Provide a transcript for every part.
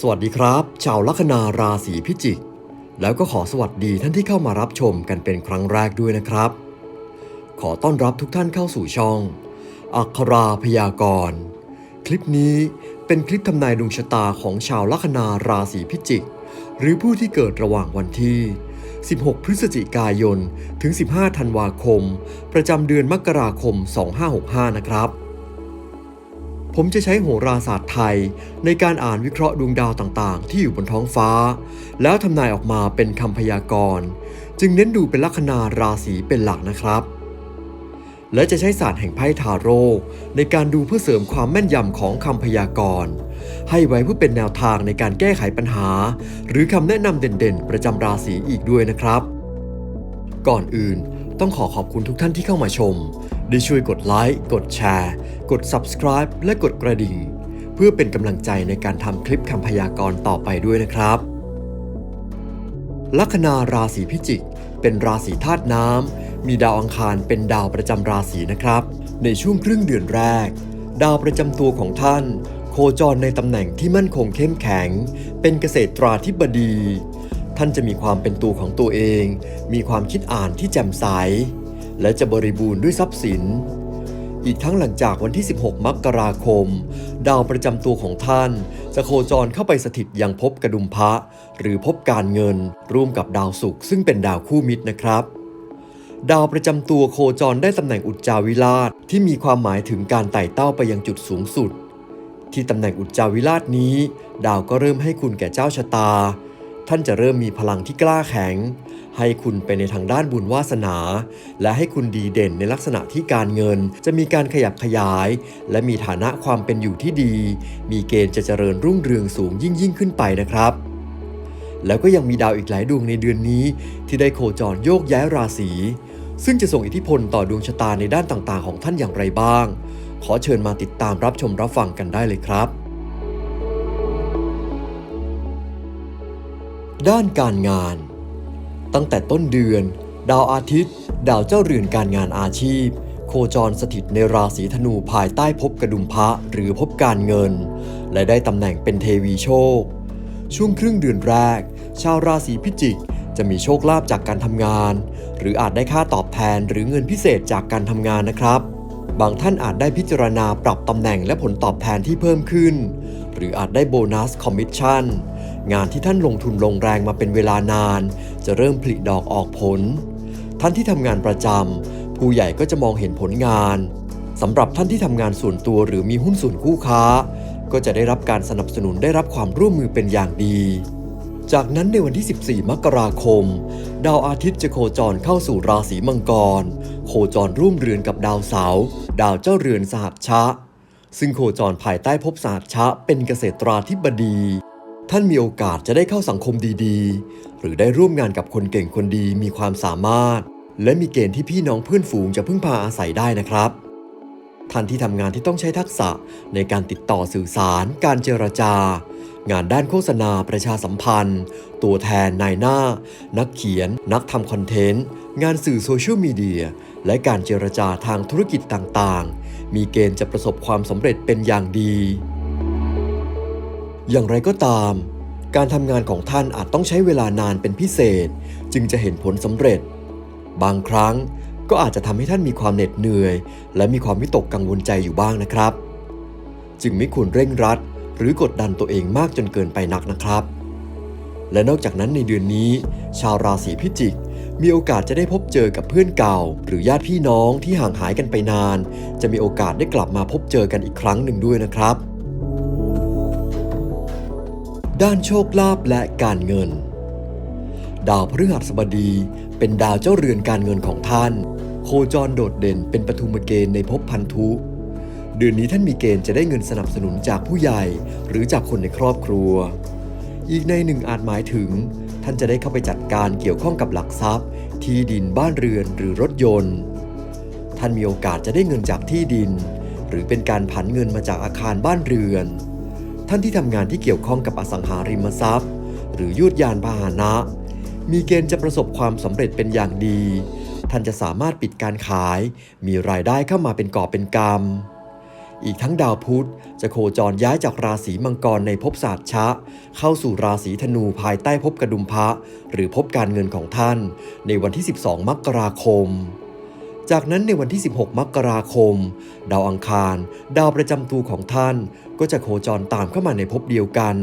สวัสดีครับ ชาวลัคนาราศีพิจิก แล้วก็ขอสวัสดีท่านที่เข้ามารับชมกันเป็นครั้งแรกด้วยนะครับ ขอต้อนรับทุกท่านเข้าสู่ช่อง อัคราพยากรณ์คลิปนี้เป็นคลิปทำนายดวงชะตาของชาวลัคนาราศีพิจิก หรือผู้ที่เกิดระหว่างวันที่ 16 พฤศจิกายน ถึง 15 ธันวาคม ประจำเดือนมกราคม 2565 นะครับ ผมจะใช้โหราศาสตร์ไทย ในการอ่านวิเคราะห์ดวงดาวต่างๆ ที่อยู่บนท้องฟ้า แล้วทำนายออกมาเป็นคำพยากรณ์ จึงเน้นดูเป็นลัคนาราศีเป็นหลักนะครับ และจะใช้ศาสตร์แห่งไพ่ทาโร่ในการดูเพื่อเสริมความแม่นยำของคำพยากรณ์ ให้ไว้เพื่อเป็นแนวทางในการแก้ไขปัญหา หรือคำแนะนำเด่นๆ ประจำราศีอีกด้วยนะครับ ก่อนอื่นต้องขอขอบคุณทุกท่านที่เข้ามาชม ได้ช่วยกดไลค์ กดแชร์ กด Subscribe และกดกระดิ่ง เพื่อเป็นกำลังใจในการทำคลิปคำพยากรณ์ต่อไปด้วยนะครับ ลัคนาราศีพิจิก เป็นราศีธาตุน้ำมีดาวอังคารเป็นดาวประจำราศีนะครับ ในช่วงครึ่งเดือนแรก ดาวประจำตัวของท่าน โคจรในตำแหน่งที่มั่นคงเข้มแข็ง เป็นเกษตราธิบดี ท่านจะมีความเป็นตัวของตัวเอง มีความคิดอ่านที่แจ่มใส และจะบริบูรณ์ด้วยทรัพย์สิน อีกทั้งหลังจากวันที่ 16 มกราคม ดาวประจำตัวของท่าน จะโคจรเข้าไปสถิตยังภพกระดุมพระ หรือภพการเงิน ร่วมกับดาวศุกร์ซึ่งเป็นดาวคู่มิตรนะครับดาวประจำตัวโคจรได้ตำแหน่งอุจจาวิราชที่มีความหมายถึงการไต่เต้าไปยังจุดสูงสุด ที่ตำแหน่งอุจจาวิราชนี้ ดาวก็เริ่มให้คุณแก่เจ้าชะตา ท่านจะเริ่มมีพลังที่กล้าแข็ง ให้คุณไปในทางด้านบุญวาสนา และให้คุณดีเด่นในลักษณะที่การเงิน จะมีการขยับขยาย และมีฐานะความเป็นอยู่ที่ดี มีเกณฑ์จะเจริญรุ่งเรืองสูงยิ่งยิ่งขึ้นไปนะครับ แล้วก็ยังมีดาวอีกหลายดวงในเดือนนี้ ที่ได้โคจรโยกย้ายราศีซึ่งจะส่งอิทธิพลต่อดวงชะตาในด้านต่างๆ ของท่านอย่างไรบ้าง ขอเชิญมาติดตามรับชมรับฟังกันได้เลยครับ ด้านการงาน ตั้งแต่ต้นเดือน ดาวอาทิตย์ ดาวเจ้าเรือนการงานอาชีพ โคจรสถิตในราศีธนูภายใต้ภพกระดุมพระหรือภพการเงิน และได้ตำแหน่งเป็นเทวีโชค ช่วงครึ่งเดือนแรก ชาวราศีพิจิกจะมีโชคลาภจากการทำงาน หรืออาจได้ค่าตอบแทนหรือเงินพิเศษจากการทำงานนะครับ บางท่านอาจได้พิจารณาปรับตำแหน่งและผลตอบแทนที่เพิ่มขึ้น หรืออาจได้โบนัสคอมมิชชั่น งานที่ท่านลงทุนลงแรงมาเป็นเวลานาน จะเริ่มผลิดอกออกผล ท่านที่ทำงานประจำผู้ใหญ่ก็จะมองเห็นผลงานสำหรับท่านที่ทำงานส่วนตัวหรือมีหุ้นส่วนคู่ค้า ก็จะได้รับการสนับสนุนได้รับความร่วมมือเป็นอย่างดี จากนั้นในวันที่ 14 มกราคม ดาวอาทิตย์จะโคจรเข้าสู่ราศีมังกร โคจรร่วมเรือนกับดาวเสาร์ดาวเจ้าเรือนสหัชชะ ซึ่งโคจรภายใต้ภพสหัชชะเป็นเกษตราธิบดี ท่านมีโอกาสจะได้เข้าสังคมดีๆ หรือได้ร่วมงานกับคนเก่งคนดีมีความสามารถ และมีเกณฑ์ที่พี่น้องเพื่อนฝูงจะพึ่งพาอาศัยได้นะครับ ท่านที่ทำงานที่ต้องใช้ทักษะในการติดต่อสื่อสาร การเจรจา งานด้านโฆษณาประชาสัมพันธ์ ตัวแทนนายหน้า นักเขียน นักทำคอนเทนต์ งานสื่อโซเชียลมีเดียและการเจรจาทางธุรกิจต่างๆ มีเกณฑ์จะประสบความสำเร็จเป็นอย่างดี อย่างไรก็ตาม การทำงานของท่านอาจต้องใช้เวลานานเป็นพิเศษ จึงจะเห็นผลสำเร็จ บางครั้งก็อาจจะทำให้ท่านมีความเหน็ดเหนื่อย และมีความวิตกกังวลใจอยู่บ้างนะครับ จึงไม่ควรเร่งรัด หรือกดดันตัวเองมากจนเกินไปนักนะครับ และนอกจากนั้นในเดือนนี้ ชาวราศีพิจิก มีโอกาสจะได้พบเจอกับเพื่อนเก่า หรือญาติพี่น้องที่ห่างหายกันไปนาน จะมีโอกาสได้กลับมาพบเจอกันอีกครั้งหนึ่งด้วยนะครับ ด้านโชคลาภและการเงิน ดาวพฤหัสบดีเป็นดาวเจ้าเรือนการเงินของท่าน โคจรโดดเด่นเป็นปฐุมเกณฑ์ในภพพันธุ เดือนนี้ท่านมีเกณฑ์จะได้เงินสนับสนุนจากผู้ใหญ่ หรือจากคนในครอบครัว อีกในหนึ่งอาจหมายถึง ท่านจะได้เข้าไปจัดการเกี่ยวข้องกับหลักทรัพย์ ที่ดินบ้านเรือนหรือรถยนต์ ท่านมีโอกาสจะได้เงินจากที่ดิน หรือเป็นการผันเงินมาจากอาคารบ้านเรือน ท่านที่ทำงานที่เกี่ยวข้องกับอสังหาริมทรัพย์ หรือยูดยานพาหนะ มีเกณฑ์จะประสบความสำเร็จเป็นอย่างดี ท่านจะสามารถปิดการขาย มีรายได้เข้ามาเป็นกอบเป็นกำอีกทั้งดาวพุธจะโคจรย้ายจากราศีมังกรในภพศาสตร์ชะ เข้าสู่ราศีธนูภายใต้ภพกระดุมพระ หรือภพการเงินของท่าน ในวันที่ 12 มกราคม จากนั้นในวันที่ 16 มกราคม ดาวอังคาร ดาวประจำตัวของท่าน ก็จะโคจรตามเข้ามาในภพเดียวกัน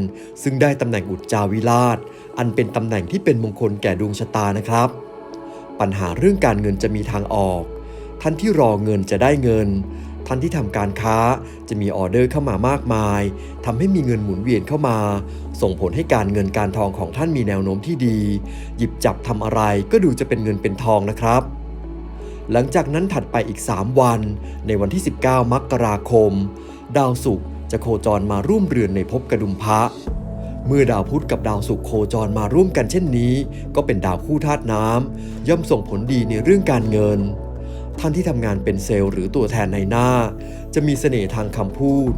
ซึ่งได้ตำแหน่งอุจจาวิราช อันเป็นตำแหน่งที่เป็นมงคลแก่ดวงชะตานะครับ ปัญหาเรื่องการเงินจะมีทางออก ท่านที่รอเงินจะได้เงิน ท่านที่ทำการค้าจะมีออเดอร์เข้ามามากมายทำให้มีเงินหมุนเวียนเข้ามา ส่งผลให้การเงินการทองของท่านมีแนวโน้มที่ดี หยิบจับทำอะไรก็ดูจะเป็นเงินเป็นทองนะครับ หลังจากนั้นถัดไปอีก 3 วัน ในวันที่ 19 มกราคม ดาวศุกร์จะโคจรมาร่วมเรือนในภพกระดุมพระ เมื่อดาวพุธกับดาวศุกร์โคจรมาร่วมกันเช่นนี้ ก็เป็นดาวคู่ธาตุน้ำย่อมส่งผลดีในเรื่องการเงิน ท่านที่ทำงานเป็นเซลล์หรือตัวแทนในหน้า จะมีเสน่ห์ทางคำพูด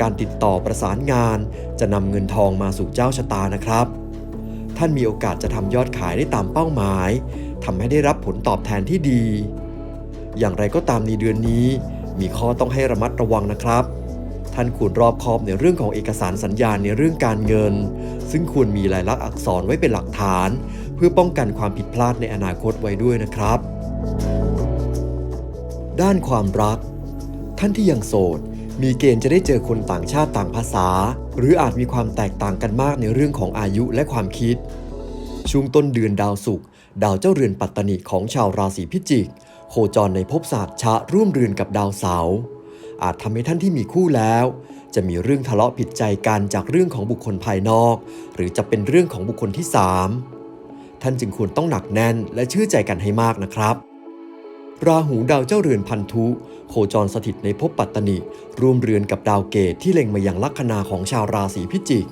การติดต่อประสานงาน จะนำเงินทองมาสู่เจ้าชะตานะครับท่านมีโอกาสจะทำยอดขายได้ตามเป้าหมาย ทำให้ได้รับผลตอบแทนที่ดี อย่างไรก็ตามในเดือนนี้ มีข้อต้องให้ระมัดระวังนะครับ ท่านควรรอบคอบในเรื่องของเอกสารสัญญาในเรื่องการเงิน ซึ่งควรมีลายลักษณ์อักษรไว้เป็นหลักฐาน เพื่อป้องกันความผิดพลาดในอนาคตไว้ด้วยนะครับ ด้านความรัก ท่านที่ยังโสดมีเกณฑ์จะได้เจอคนต่างชาติต่างภาษา หรืออาจมีความแตกต่างกันมากในเรื่องของอายุและความคิด ช่วงต้นเดือนดาวศุกร์ดาวเจ้าเรือนปัตตนิของชาวราศีพิจิก โคจรในภพศาสตร์ชะร่วมเรือนกับดาวเสาร์อาจทำให้ท่านที่มีคู่แล้ว จะมีเรื่องทะเลาะผิดใจกันจากเรื่องของบุคคลภายนอก หรือจะเป็นเรื่องของบุคคลที่ 3 ท่านจึงควรต้องหนักแน่นและเชื่อใจกันให้มากนะครับ ราหูดาวเจ้าเรือนพันธุ โคจรสถิตในภพปัตตนิร่วมเรือนกับดาวเกตที่เล็งมายังลัคนาของชาวราศีพิจิก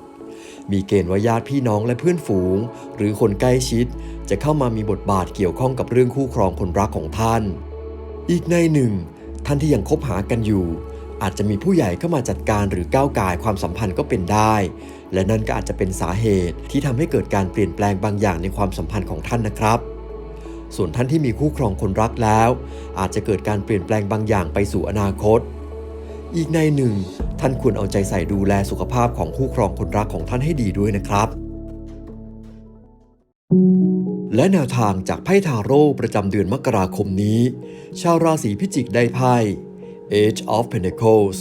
มีเกณฑ์ว่าญาติพี่น้องและเพื่อนฝูง หรือคนใกล้ชิด จะเข้ามามีบทบาทเกี่ยวข้องกับเรื่องคู่ครองคนรักของท่าน อีกในหนึ่ง ท่านที่ยังคบหากันอยู่ อาจจะมีผู้ใหญ่เข้ามาจัดการหรือก้าวก่ายความสัมพันธ์ก็เป็นได้ และนั่นก็อาจจะเป็นสาเหตุที่ทำให้เกิดการเปลี่ยนแปลงบางอย่างในความสัมพันธ์ของท่านนะครับ ส่วนท่านที่มีคู่ครองคนรักแล้ว อาจจะเกิดการเปลี่ยนแปลงบางอย่างไปสู่อนาคตอีกในหนึ่ง ท่านควรเอาใจใส่ดูแลสุขภาพของคู่ครองคนรักของท่านให้ดีด้วยนะครับ และแนวทางจากไพ่ทาโร่ประจำเดือนมกราคมนี้ ชาวราศีพิจิกได้ไพ่ Age of Pentacles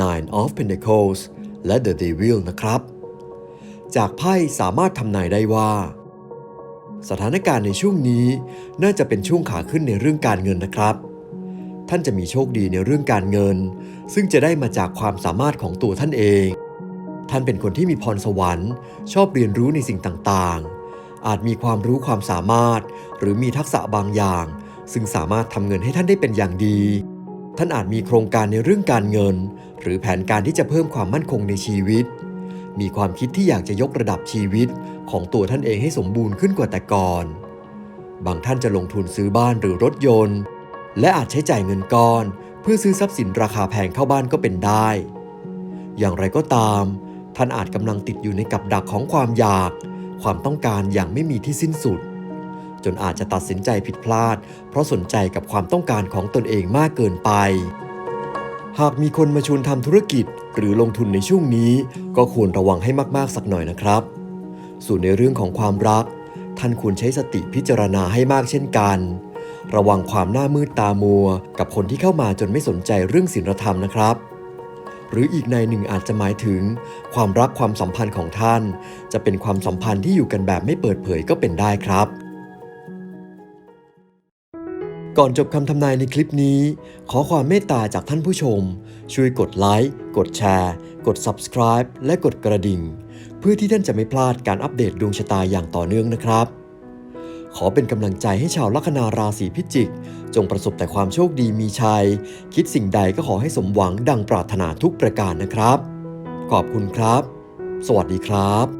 Nine of Pentacles และ The Devil นะครับ จากไพ่สามารถทำนายได้ว่า สถานการณ์ในช่วงนี้น่าจะเป็นช่วงขาขึ้นในเรื่องการเงินนะครับ ท่านจะมีโชคดีในเรื่องการเงิน ซึ่งจะได้มาจากความสามารถของตัวท่านเอง ท่านเป็นคนที่มีพรสวรรค์ ชอบเรียนรู้ในสิ่งต่างๆ อาจมีความรู้ความสามารถ หรือมีทักษะบางอย่าง ซึ่งสามารถทำเงินให้ท่านได้เป็นอย่างดี ท่านอาจมีโครงการในเรื่องการเงิน หรือแผนการที่จะเพิ่มความมั่นคงในชีวิต มีความคิดที่อยากจะยกระดับชีวิตของตัวท่านเองให้สมบูรณ์ขึ้นกว่าแต่ก่อน บางท่านจะลงทุนซื้อบ้านหรือรถยนต์ และอาจใช้จ่ายเงินก้อน เพื่อซื้อทรัพย์สินราคาแพงเข้าบ้านก็เป็นได้ อย่างไรก็ตาม ท่านอาจกำลังติดอยู่ในกับดักของความอยาก ความต้องการอย่างไม่มีที่สิ้นสุด จนอาจจะตัดสินใจผิดพลาด เพราะสนใจกับความต้องการของตนเองมากเกินไป หากมีคนมาชวนทำธุรกิจหรือลงทุนในช่วงนี้ ก็ควรระวังให้มากๆสักหน่อยนะครับ ส่วนในเรื่องของความรัก ท่านควรใช้สติพิจารณาให้มากเช่นกัน ระวังความหน้ามืดตามัว กับคนที่เข้ามาจนไม่สนใจเรื่องศีลธรรมนะครับ หรืออีกในหนึ่งอาจจะหมายถึง ความรักความสัมพันธ์ของท่าน จะเป็นความสัมพันธ์ที่อยู่กันแบบไม่เปิดเผยก็เป็นได้ครับ ก่อนจบคำทำนายในคลิปนี้ ขอความเมตตาจากท่านผู้ชม ช่วยกดไลค์กดแชร์ กด subscribe และกดกระดิ่ง เพื่อที่ท่านจะไม่พลาดการอัปเดตดวงชะตาอย่างต่อเนื่องนะครับ ขอเป็นกำลังใจให้ชาวลัคนาราศีพิจิก จงประสบแต่ความโชคดีมีชัย คิดสิ่งใดก็ขอให้สมหวังดังปรารถนาทุกประการนะครับ ขอบคุณครับ สวัสดีครับ